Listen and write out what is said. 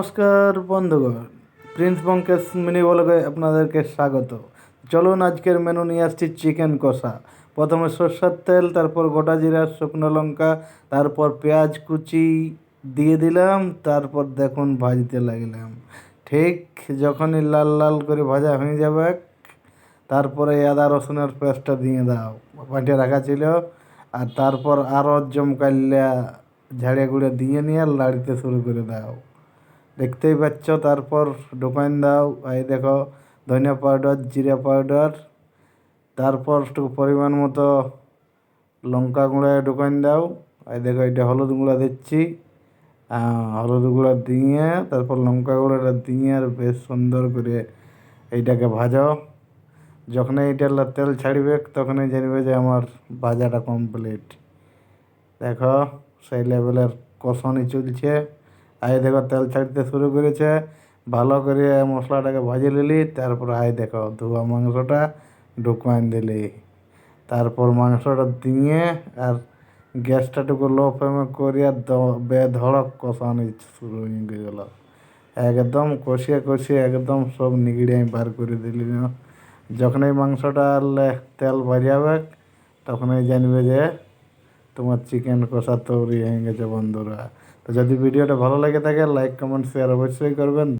নমস্কার বন্ধুগণ, Prince Byomkesh mini বলকে আপনাদেরকে স্বাগত। চলুন আজকের মেনু নিয়ে আসছি চিকেন কষা। প্রথমে সর্ষের তেল, তারপর গোটা জিরা, শুকনো লঙ্কা, তারপর পেঁয়াজ কুচি দিয়ে দিলাম, তারপর দেখুন ভাজতে লাগলাম। ঠিক যখনই লাল লাল করে ভাজা হয়ে যাবে, তারপরে আদা রসুনের পেস্টটা দিয়ে দাও। পাঠিয়ে রাখা ছিল, আর তারপর আরও জমকাল্লা ঝাড়িয়ে গুঁড়ে দিয়ে নিয়ে লাড়তে শুরু করে দাও। দেখতেই পাচ্ছ, তারপর দোকান দাও। এই দেখো, ধনিয়া পাউডার, জিরা পাউডার, তারপর একটু পরিমাণ মতো লঙ্কা গুঁড়ো দোকান দাও। এই দেখো, এটা হলুদ গুঁড়া দিচ্ছি। হলুদ গুঁড়া দিয়ে, তারপর লঙ্কা গুঁড়োটা দিয়ে আর বেশ সুন্দর করে এইটাকে ভাজো। যখন এইটা লা- তেল ছাড়বে, তখনই জানবে যে আমার ভাজাটা কমপ্লিট দেখো, সেই লেভেলের কষানি চলছে। আই দেখো, তেল ছাড়তে শুরু করেছে। ভালো করে মশলাটাকে ভাজে নিলি, তারপর আই দেখো, ধোয়া মাংসটা ঢুকান দিলি। তারপর মাংসটা দিয়ে আর গ্যাসটাটুকু লো ফ্লেমে করিয়া দ- বেধড়ক কষানি শুরু হয়ে গেল। একদম কষিয়ে কষিয়ে একদম সব নিগড়ে আমি বার করে দিলি। যখন এই মাংসটা তেল বাজাবে তখনই জানবে যে তোমার চিকেন কষা তৈরি হয়ে গেছে বন্ধুরা। তো যদি ভিডিওটা ভালো লাগে থাকে লাইক কমেন্ট শেয়ার অবশ্যই করবেন।